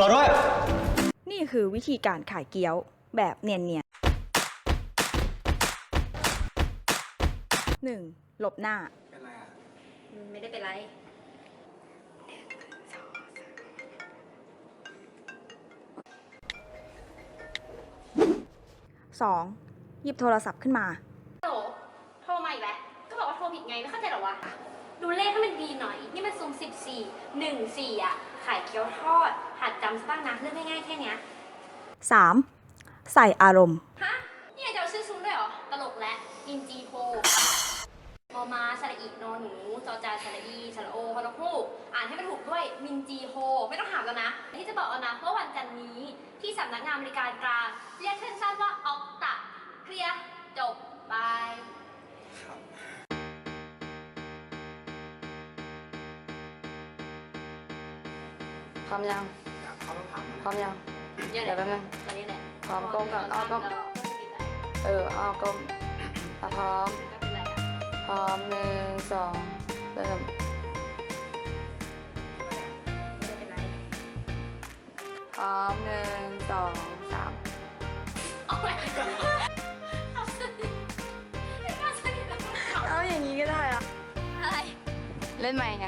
รอด้วย นี่คือวิธีการขายเกี๊ยวแบบเนียนๆหนึ่งหลบหน้าไม่ได้เป็นไร 2. หยิบโทรศัพท์ขึ้นมาโหลโทรมาอีกแล้ว ก็บอกว่าโทรผิดไง ไม่เข้าใจเหรอวะ ดูเลขให้มันดีหน่อย นี่มันซูม14 1 4อะขายเกี๊ยวทอด หัดจำซะบ้างนะเรื่องง่ายๆแค่เนี้ย 3. ใส่อารมณ์ ฮะนี่จะเอาชื่อซูมด้วยเหรอ ตลกและอินจีโพมอมาสระอีโนหนู จอจานสระอีสระโอฮอนกฮูกอ่านให้มันถูกด้วยมินจีโฮ ไม่ต้องถามแล้วนะ ที่จะบอกเอานะว่าวันจันทร์นี้ที่สำนักงานบริการกลางเรียกสั้นๆว่าออกตะเคลียร์ พร้อมยังพร้อมยังเดี๋ยวเดี๋ยวแป๊บนึง ตอนนี้แหละพร้อมก้มก่อนอ้อมก้มเออเอาก้มอะพร้อมไม่เป็นไรอะพร้อมหนึ่งสองเริ่มไม่เป็นไรพร้อมหนึ่งสองสามเอาไปเอาสิเอาสิเอาอย่างนี้ก็ได้อะอะไรเล่นใหม่ไง